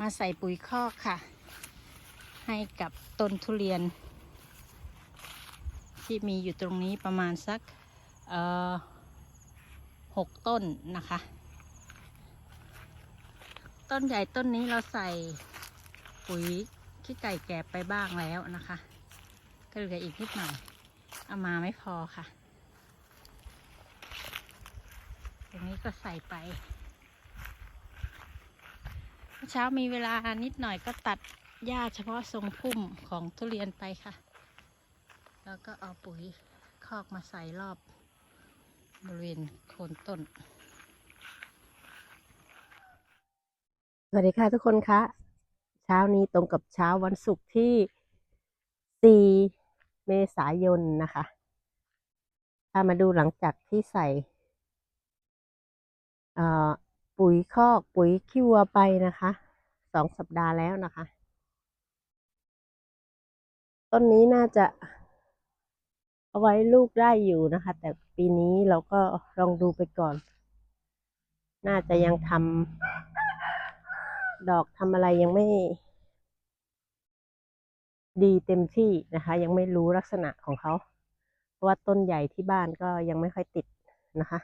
มาใส่ปุ๋ยคอกค่ะ ให้กับต้นทุเรียน ที่มีอยู่ตรงนี้ประมาณสักหกต้นนะคะ ต้นใหญ่ต้นนี้เราใส่ปุ๋ยขี้ไก่แกบไปบ้างแล้วนะคะ ก็เหลืออีกนิดหน่อย เอามาไม่พอค่ะ ตรงนี้ก็ใส่ไป เช้ามีเวลานิดหน่อยก็ตัดหญ้าเฉพาะทรงพุ่มของทุเรียนไปค่ะ แล้วก็เอาปุ๋ยคอกมาใส่รอบบริเวณโคนต้น สวัสดีค่ะทุกคนคะเช้านี้ตรงกับเช้าวันศุกร์ที่ 4 เมษายนนะคะพามาดูหลังจากที่ใส่ปุ๋ยคอกปุ๋ยขี้วัวไปนะคะ สองสัปดาห์แล้วนะคะ ต้นนี้น่าจะเอาไว้ลูกได้อยู่นะคะ แต่ปีนี้เราก็ลองดูไปก่อน น่าจะยังทำดอกทำอะไรยังไม่ ดีเต็มที่นะคะ ยังไม่รู้ลักษณะของเขา เพราะว่าต้นใหญ่ที่บ้านก็ยังไม่ค่อยติดนะคะ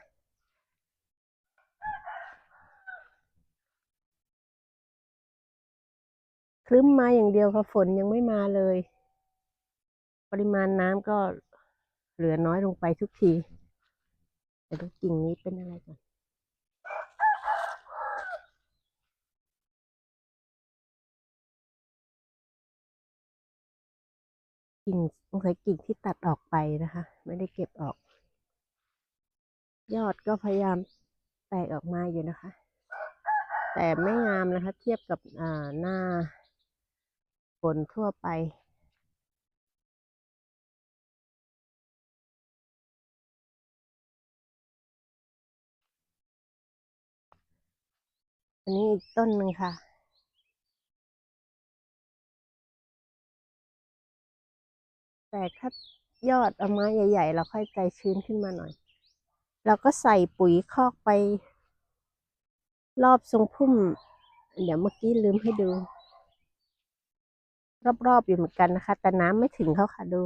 ครึ้มมาอย่างเดียวค่ะฝนยังไม่มาเลย ปริมาณน้ำก็เหลือน้อยลงไปทุกทีแต่ดูกิ่งนี้เป็นอะไรก่อนกิ่งสงสัยกิ่งที่ตัดออกไปนะคะ ไม่ได้เก็บออก ยอดก็พยายามแตกออกมาอยู่นะคะ แต่ไม่งามนะคะ เทียบกับหน้า ฝนทั่วไปอันนี้อีกต้นหนึ่งค่ะ แต่ถ้ายอดออกมาใหญ่ๆ เราค่อยใจชื้นขึ้นมาหน่อย เราก็ใส่ปุ๋ยคอกไป รอบทรงพุ่ม เดี๋ยวเมื่อกี้ลืมให้ดู รอบๆอยู่เหมือนกันนะคะ แต่น้ำไม่ถึงเขาค่ะดู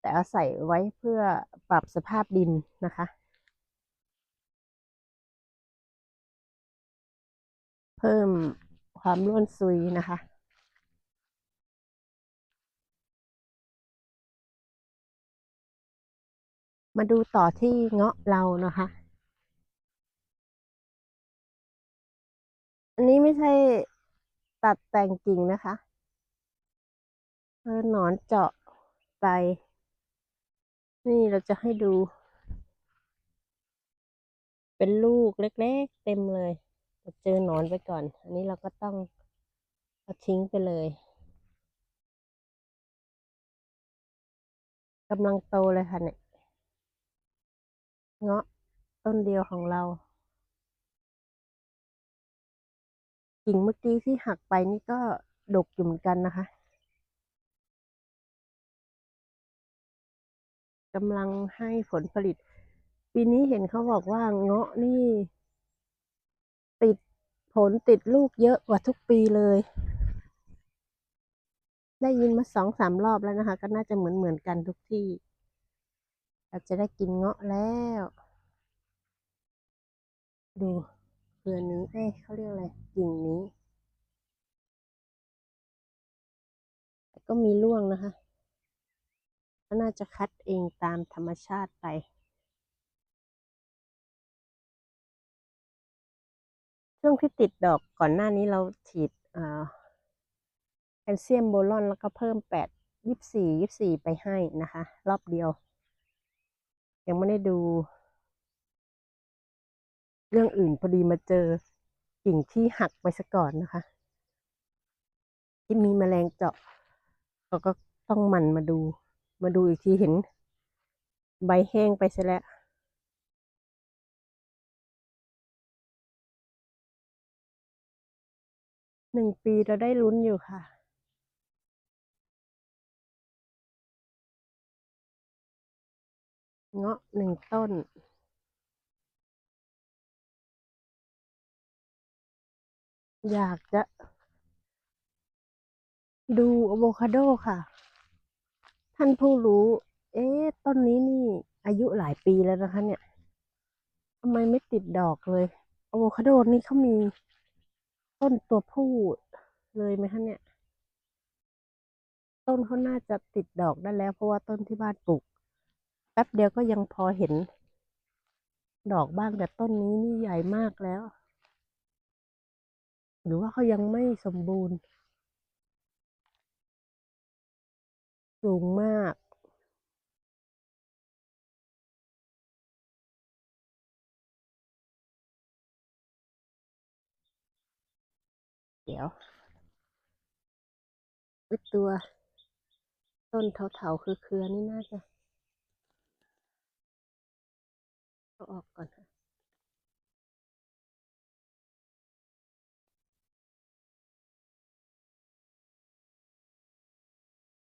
แต่เอาใส่ไว้เพื่อปรับสภาพดินนะคะ เพิ่มความร่วนซุยนะคะมาดูต่อที่เงาะเรานะคะ อันนี้ไม่ใช่ตัดแต่งกิ่งนะคะ เออหนอนเจาะไปนี่เราจะให้ดู เป็นลูกเล็กๆ เต็มเลยเจอหนอนไปก่อน อันนี้เราก็ต้องเอาทิ้งไปเลยกำลังโตเลยค่ะเนี่ย เงาะต้นเดียวของเรากิ่งเมื่อกี้ที่หักไปนี่ก็ดกอยู่เหมือนกันนะคะ กำลังให้ผลผลิต ปีนี้เห็นเขาบอกว่าเงาะนี่ ติดผลติดลูกเยอะกว่าทุกปีเลย ได้ยินมาสองสามรอบแล้วนะคะ ก็น่าจะเหมือนเหมือนกันทุกที่เราจะได้กินเงาะแล้ว ดูเครือนี้เอ้ยเขาเรียกอะไรกิ่งนี้ ก็มีร่วงนะคะ ก็น่าจะคัดเองตามธรรมชาติไปช่วงที่ติดดอกก่อนหน้านี้เราฉีดแคลเซียมโบรอนแล้วก็เพิ่มแปดยี่สี่ยี่สี่ไปให้นะคะ รอบเดียว ยังไม่ได้ดู เรื่องอื่นพอดีมาเจอกิ่งที่หักไปซะก่อนนะคะที่มีแมลงเจาะเราก็ต้องมันมาดู มาดูอีกทีเห็น ใบแห้งไปซะแล้วหนึ่งปีเราได้ลุ้นอยู่ค่ะ เงาะหนึ่งต้น อยากจะดูอะโวคาโดค่ะ ท่านผู้รู้ เอ๊ะต้นนี้นี่ อายุหลายปีแล้วนะคะ เนี่ยทำไมไม่ติดดอกเลยอะโวคาโดนี่เขามี ต้นตัวผู้เลยไหมคะเนี่ย ต้นเขาน่าจะติดดอกได้แล้ว เพราะว่าต้นที่บ้านปลูกแป๊บเดียวก็ยังพอเห็น ดอกบ้างแต่ต้นนี้นี่ใหญ่มากแล้ว หรือว่าเขายังไม่สมบูรณ์ สูงมากเดี๋ยวตัวต้นเถาๆคือเครือนี่น่าจะเอาออกก่อนค่ะ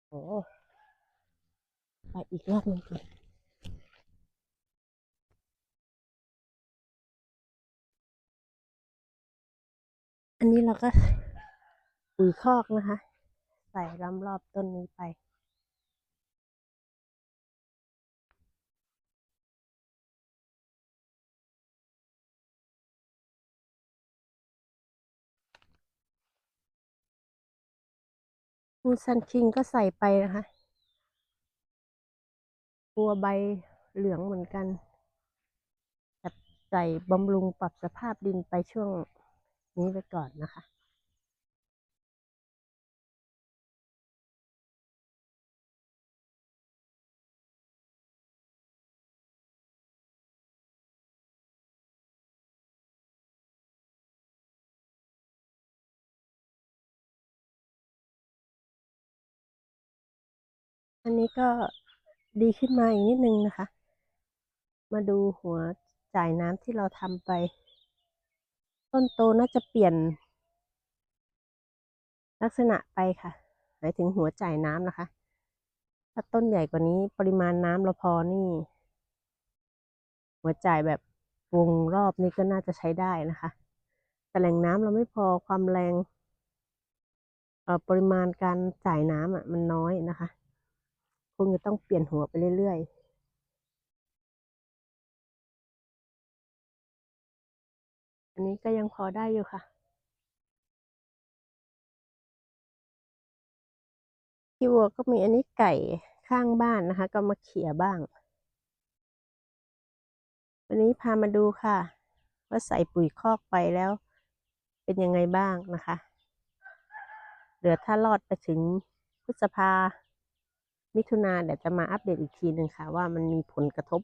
โอ้ ไปอีกรอบนึงก่อนอันนี้เราก็ปุ๋ยคอกนะคะ ใส่ล้อมรอบต้นนี้ไปมูซันคิงก็ใส่ไปนะคะ ตัวใบเหลืองเหมือนกันแต่ใส่บำรุงปรับสภาพดินไปช่วงนี้ไปก่อนนะคะ อันนี้ก็ ดีขึ้นมาอีกนิดนึงนะคะ มาดูหัวจ่ายน้ำที่เราทำไป ต้นโตน่าจะเปลี่ยน ลักษณะไปค่ะ หมายถึงหัวจ่ายน้ำนะคะ ถ้าต้นใหญ่กว่านี้ปริมาณน้ำเราพอนี่ หัวจ่ายแบบวงรอบนี้ก็น่าจะใช้ได้นะคะ แต่แหล่งน้ำเราไม่พอความแรงปริมาณการจ่ายน้ำอะมันน้อยนะคะ งจะต้องเปลี่ยนหัวไปเรื่อยๆอันนี้ก็ยังพอได้อยู่ค่ะ ที่วัวก็มีอันนี้ไก่ข้างบ้านนะคะ ก็มาเขี่ยบ้าง วันนี้พามาดูค่ะ ว่าใส่ปุ๋ยคอกไปแล้ว เป็นยังไงบ้างนะคะ เหลือถ้ารอดไปถึงพฤษภา มิถุนาเดี๋ยวจะมาอัปเดตอีกทีหนึ่งค่ะ ว่ามันมีผลกระทบ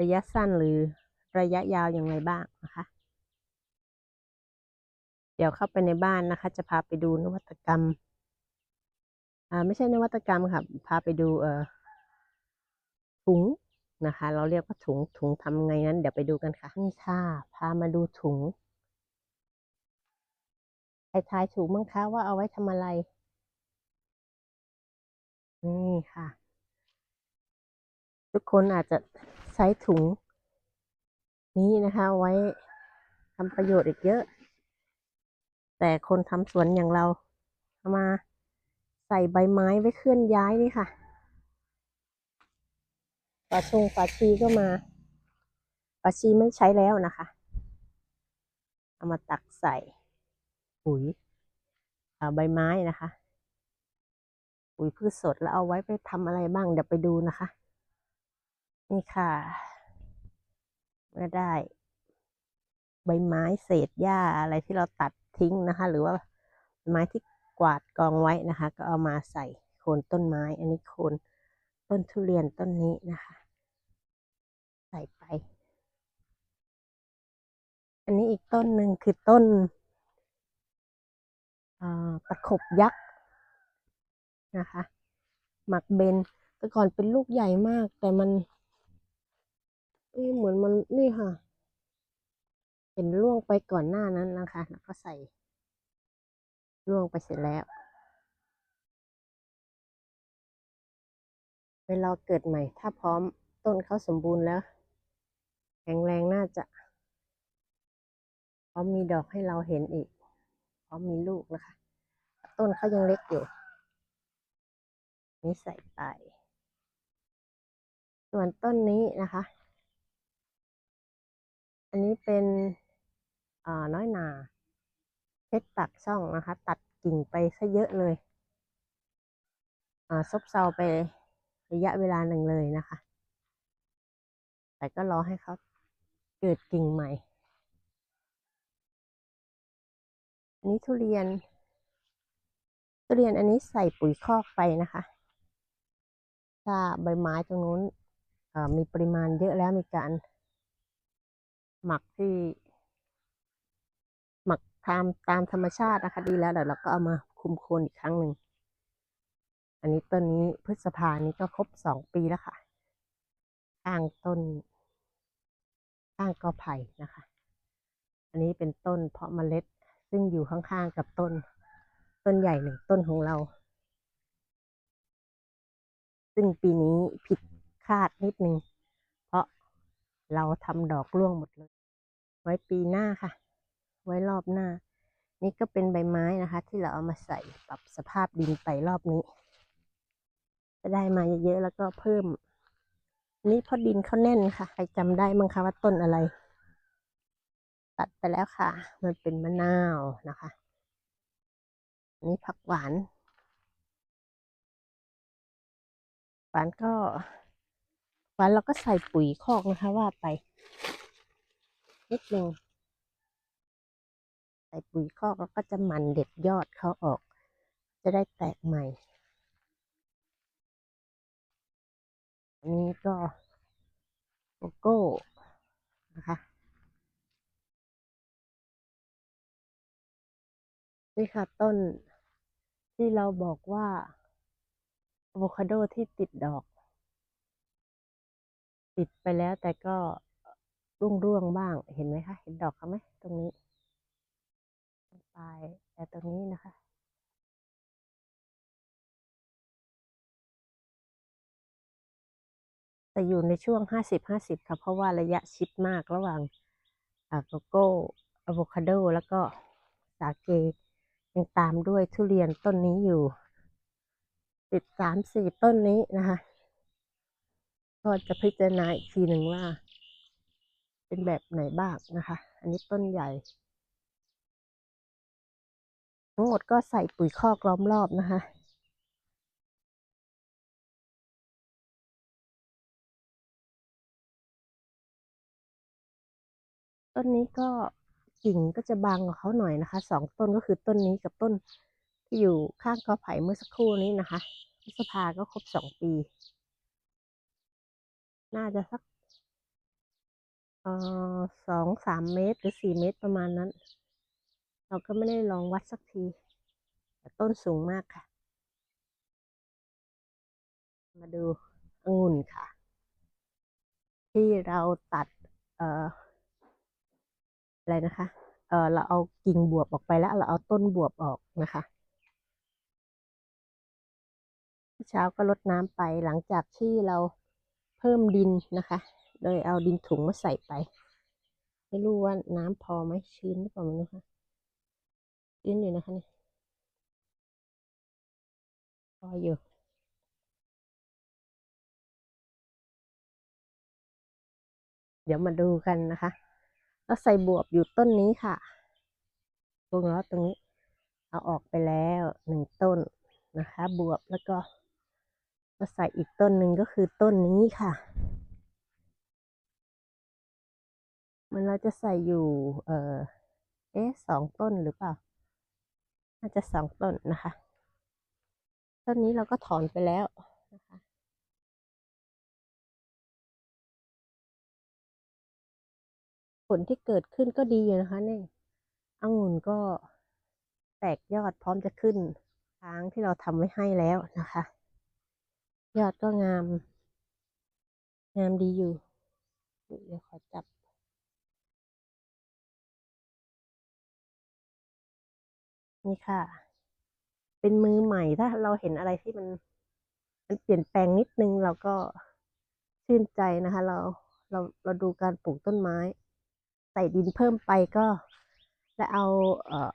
ระยะสั้นหรือระยะยาวยังไงบ้างนะคะ เดี๋ยวเข้าไปในบ้านนะคะ จะพาไปดูนวัตกรรม อ่าไม่ใช่นวัตกรรมค่ะ พาไปดูเอ่อถุงนะคะ เราเรียกว่าถุงถุงทำไงนั้น เดี๋ยวไปดูกันค่ะนี่ค่ะ พามาดูถุงใครทายถูกมั้งคะว่าเอาไว้ทำอะไร นี่ค่ะ ทุกคนอาจจะใช้ถุง นี้นะคะไว้ทำประโยชน์อีกเยอะ แต่คนทำสวนอย่างเราเอามาใส่ใบไม้ไว้เคลื่อนย้ายนี่ค่ะฝาชงฝาชีก็มาฝาชีไม่ใช้แล้วนะคะ เอามาตักใส่ปุ๋ยอ่าใบไม้นะคะ ปุ๋ยพืชสดแล้วเอาไว้ไปทำอะไรบ้างเดี๋ยวไปดูนะคะ นี่ค่ะเมื่อได้ ใบไม้เศษหญ้าอะไรที่เราตัดทิ้งนะคะ หรือว่าไม้ที่กวาดกองไว้นะคะ ก็เอามาใส่โคนต้นไม้ อันนี้โคนต้นทุเรียนต้นนี้นะคะ ใส่ไป อันนี้อีกต้นหนึ่งคือต้นตะขบยักษ์ นะคะ หมักเบน แต่ก่อนเป็นลูกใหญ่มาก แต่มันเอ๊ะเหมือนมันนี่ค่ะเห็นร่วงไปก่อนหน้านั้นนะคะ แล้วก็ใส่ร่วงไปเสร็จแล้ว เวลาเกิดใหม่ ถ้าพร้อมต้นเขาสมบูรณ์แล้ว แข็งแรงน่าจะพร้อมมีดอกให้เราเห็นอีกพร้อมมีลูกนะคะ ต้นเขายังเล็กอยู่ นี่ใส่ไป ส่วนต้นนี้นะคะ อันนี้เป็นอ่อน้อยนาเพชรตักช่องนะคะ ตัดกิ่งไปซะเยอะเลยอ่าซบเซาไประยะเวลาหนึ่งเลยนะคะ แต่ก็รอให้เขาเกิดกิ่งใหม่ อันนี้ทุเรียน ทุเรียนอันนี้ใส่ปุ๋ยคอกไปนะคะ ถ้าใบไม้ตรงนู้นมีปริมาณเยอะแล้วมีการ หมักที่ หมักตามตามธรรมชาตินะคะดีแล้วเดี๋ยวเราก็เอามาคุมโคนอีกครั้งหนึ่งอันนี้ต้นนี้พฤษภานี้ก็ครบสองปีแล้วค่ะข้างต้นข้างกอไผ่นะคะ อันนี้เป็นต้นเพาะเมล็ดซึ่งอยู่ข้างๆกับต้น ต้นใหญ่หนึ่งต้นของเรา ซึ่งปีนี้ผิดคาดนิดนึง เพราะเราทำดอกร่วงหมดเลย ไว้ปีหน้าค่ะ ไว้รอบหน้า นี่ก็เป็นใบไม้นะคะ ที่เราเอามาใส่ปรับสภาพดินไปรอบนี้จะได้มาเยอะๆแล้วก็เพิ่ม นี่เพราะดินเขาแน่นค่ะ ใครจำได้มั้งคะว่าต้นอะไร ตัดไปแล้วค่ะ มันเป็นมะนาวนะคะนนี้ผักหวาน หวานก็หวานเราก็ใส่ปุ๋ยคอกนะคะ ว่าไปนิดนึงใส่ปุ๋ยคอกแล้วก็จะมันเด็ดยอดเขาออก จะได้แตกใหม่ อันนี้ก็โกโก้นะคะนี่ค่ะต้นที่เราบอกว่า อะโวคาโดที่ติดดอก ติดไปแล้วแต่ก็ร่วงร่วงบ้างเห็นไหมคะ เห็นดอกเขาไหมตรงนี้ปลายแต่ตรงนี้นะคะแต่อยู่ในช่วงห้าสิบห้าสิบค่ะ เพราะว่าระยะชิดมากระหว่างอ่าโกโก้อะโวคาโด แล้วก็สาเกยังตามด้วยทุเรียนต้นนี้อยู่ ติดสามสี่ต้นนี้นะคะ ก็จะพิจารณาอีกทีหนึ่งว่า เป็นแบบไหนบ้างนะคะ อันนี้ต้นใหญ่ ทั้งหมดก็ใส่ปุ๋ยคอกล้อมรอบนะคะต้นนี้ก็กิ่งก็จะบางกว่าเขาหน่อยนะคะสองต้นก็คือต้นนี้กับต้น ที่อยู่ข้างกอไผ่เมื่อสักครู่นี้นะคะพฤษภาก็ครบสองปี น่าจะสักสองสามเมตรหรือสี่เมตรประมาณนั้น เราก็ไม่ได้ลองวัดสักทีแต่ต้นสูงมากค่ะ มาดูองุ่นค่ะ ที่เราตัดเอ่ออะไรนะคะ เออเราเอากิ่งบวบออกไปแล้ว เราเอาต้นบวบออกนะคะ เช้าก็รดน้ำไปหลังจากที่เราเพิ่มดินนะคะ โดยเอาดินถุงมาใส่ไป ไม่รู้ว่าน้ำพอไหมชื้นหรือเปล่าไม่รู้ค่ะชื้นอยู่นะคะเนี่ยพออยู่เดี๋ยวมาดูกันนะคะ แล้วใส่บวบอยู่ต้นนี้ค่ะตรงล้อตรงนี้ เอาออกไปแล้วหนึ่งต้นนะคะ บวบแล้วก็ มาใส่อีกต้นหนึ่งก็คือต้นนี้ค่ะมันเราจะใส่อยู่ เออเอ๊ะสองต้นหรือเปล่า น่าจะสองต้นนะคะ ต้นนี้เราก็ถอนไปแล้วนะคะผลที่เกิดขึ้นก็ดีอยู่นะคะเนี่ยองุ่นก็แตกยอดพร้อมจะขึ้นทางที่เราทำไว้ให้แล้วนะคะ ยอดก็งาม งามดีอยู่ เดี๋ยวขอจับ นี่ค่ะ เป็นมือใหม่ถ้าเราเห็นอะไรที่มัน มันเปลี่ยนแปลงนิดนึงเราก็ชื่นใจนะคะ เราเราเราดูการปลูกต้นไม้ ใส่ดินเพิ่มไปก็ และเอาเอ่อ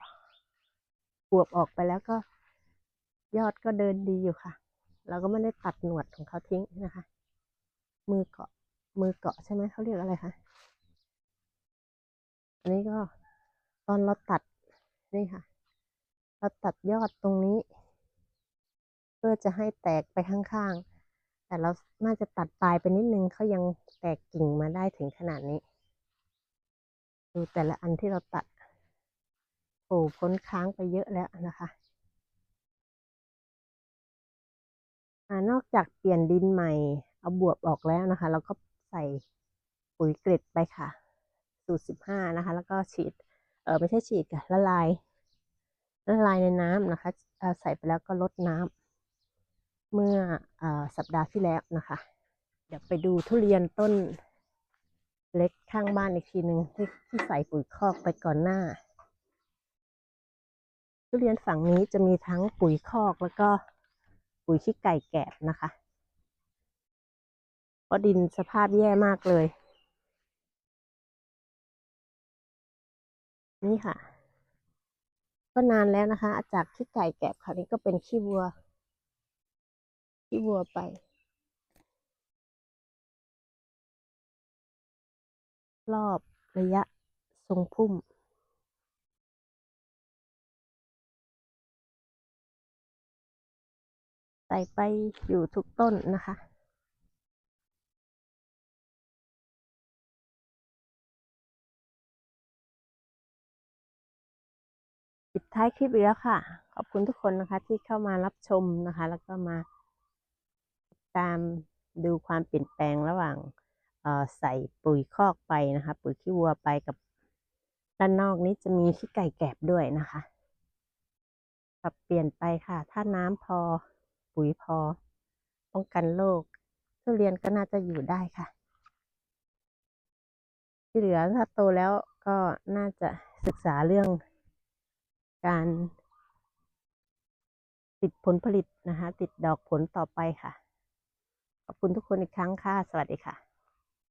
บวบออกไปแล้วก็ ยอดก็เดินดีอยู่ค่ะ เราก็ไม่ได้ตัดหนวดของเขาทิ้งนะคะ มือเกาะมือเกาะใช่ไหมเขาเรียกอะไรคะอันนี้ก็ตอนเราตัดนี่ค่ะ เราตัดยอดตรงนี้ เพื่อจะให้แตกไปข้างๆ แต่เราน่าจะตัดปลายไปนิดนึงเขายังแตกกิ่งมาได้ถึงขนาดนี้ ดูแต่ละอันที่เราตัดโอ้พ้นค้างไปเยอะแล้วนะคะ อนอกจากเปลี่ยนดินใหม่ เอาบวบออกแล้วนะคะ เราก็ใส่ปุ๋ยเกล็ดไปค่ะ สูตรสิบห้านะคะ แล้วก็ฉีด เออไม่ใช่ฉีดค่ะละลาย ละลายในน้ำนะคะใส่ไปแล้วก็ลดน้ำเมื่อออสัปดาห์ที่แล้วนะคะ เดี๋ยวไปดูทุเรียนต้นเล็กข้างบ้านอีกทีหนึ่งที่ที่ใส่ปุ๋ยคอกไปก่อนหน้า ทุเรียนฝั่งนี้จะมีทั้งปุ๋ยคอกแล้วก็ ปุ๋ยขี้ไก่แกบนะคะเพราะดินสภาพแย่มากเลย นี่ค่ะ ก็นานแล้วนะคะ จากขี้ไก่แกบคราวนี้ก็เป็นขี้วัว ขี้วัวไปรอบระยะทรงพุ่ม ใส่ไปอยู่ทุกต้นนะคะปิดท้ายคลิปอีกแล้วค่ะ ขอบคุณทุกคนนะคะที่เข้ามารับชมนะคะ แล้วก็มาตามดูความเปลี่ยนแปลงระหว่างใส่ปุ๋ยคอกไปนะคะ ปุ๋ยขี้วัวไปกับด้านนอกนี้จะมีขี้ไก่แกบด้วยนะคะ ปรับเปลี่ยนไปค่ะ ถ้าน้ำพอ ปุ๋ยพอ ป้องกันโรคทุเรียนก็น่าจะอยู่ได้ค่ะ ที่เหลือถ้าโตแล้วก็น่าจะศึกษาเรื่องการ ติดผลผลิตนะคะ ติดดอกผลต่อไปค่ะ ขอบคุณทุกคนอีกครั้งค่ะ สวัสดีค่ะ